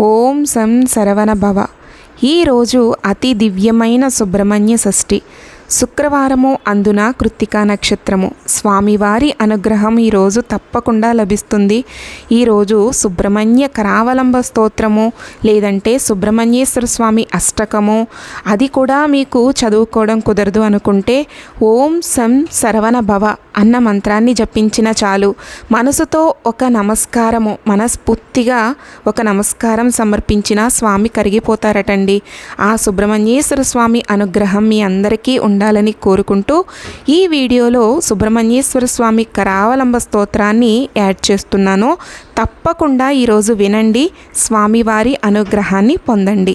ఓం సం శరవణ భవ. ఈరోజు అతి దివ్యమైన సుబ్రహ్మణ్య షష్ఠి. శుక్రవారము అందున కృత్తికా నక్షత్రము. స్వామివారి అనుగ్రహం ఈరోజు తప్పకుండా లభిస్తుంది. ఈరోజు సుబ్రహ్మణ్య కరావలంబ స్తోత్రము లేదంటే సుబ్రహ్మణ్యేశ్వర స్వామి అష్టకము. అది కూడా మీకు చదువుకోవడం కుదరదు అనుకుంటే ఓం సం శరవణ భవ అన్న మంత్రాన్ని జపించిన చాలు. మనసుతో ఒక నమస్కారము మనస్ఫూర్తిగా ఒక నమస్కారం సమర్పించిన స్వామి కరిగిపోతారటండి. ఆ సుబ్రహ్మణ్యేశ్వర స్వామి అనుగ్రహం మీ అందరికీ ఉండాలని కోరుకుంటూ ఈ వీడియోలో సుబ్రహ్మణ్యేశ్వర స్వామి కరావలంబ స్తోత్రాన్ని యాడ్ చేస్తున్నాను. తప్పకుండా ఈరోజు వినండి. స్వామివారి అనుగ్రహాన్ని పొందండి.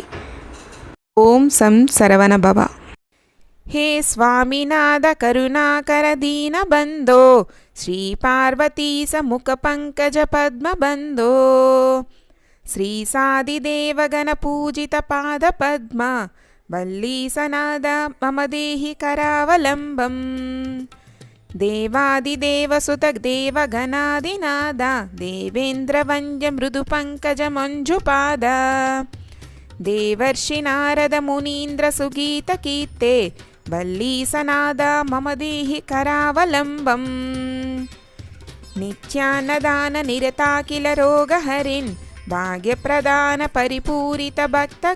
ఓం సం శరవణ భవ. హే స్వామినాథ కరుణాకర దీన బంధో శ్రీ పార్వతీ సముఖ పంకజ పద్మ బంధో. శ్రీ సాదిదేవగణ పూజిత పాద పద్మ వల్లీ సనాద మమ దేహి కరావలంబం. దేవాదిదేవసుత దేవగణాదినాద. దేవేంద్ర మృదు పంకజ మంజుపాద. దేవర్షి నారద మునీంద్ర సుగీత కీర్తే. వల్లీసనాద మమ దేహి కరావలంబం. నిత్యాన్నదాన నిరతాకిల రోగహరిన్. భాగ్యప్రదాన పరిపూరిత భక్త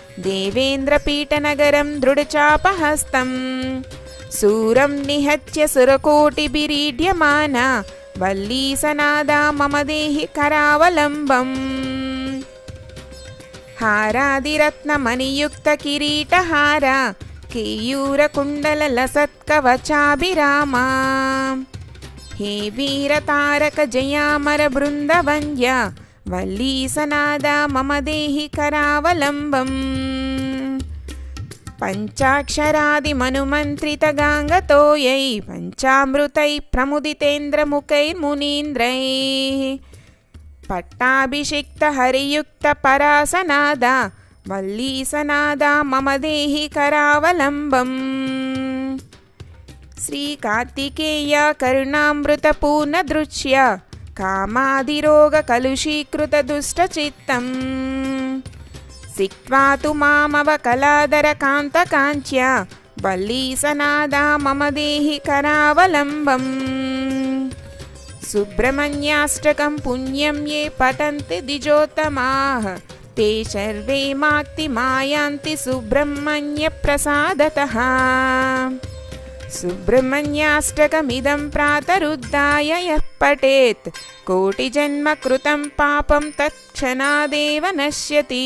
పరిమండిత దివ్యపానే శ్రీకుండలీ సధృతతుండ సికీంద్రవాహ బల్లీసనాద మమ దేహి కరావలంబం. దేవాదిదేవరథమండల మధ్యమేత్య దేవేంద్రపీఠనగరం దృఢచాపహస్తం శూరం నిహత్య వల్లీసనాద మమ దేహి కరావలంబం. పంచాక్షరాది మనుమంత్రిత గాంగతోయై పంచామృతై ప్రముదితేంద్రముఖై మునీంద్రై. పట్టాభిషిక్త హరియుక్త పరాసనాద వల్లీసనాద మమ దేహి కరావలంబం. శ్రీకార్తికేయ కరుణామృత పూర్ణదృశ్య कामादिरोगकलुषीकृतदुष्टचित्तं सिक्त्वा तु मामवकलादरकान्तकाञ्च्या वल्लीसनादा मम देहि करावलम्बम् सुब्रह्मण्याष्टकं पुण्यं ये पठन्ति द्विजोत्तमाः ते सर्वे माक्ति मायान्ति सुब्रह्मण्यप्रसादतः సుబ్రహ్మణ్యాష్టకమిదం ప్రాతరుద్ధాయ యః పఠేత్ కోటిజన్మ కృతం పాపం తత్క్షణాదేవ నశ్యతి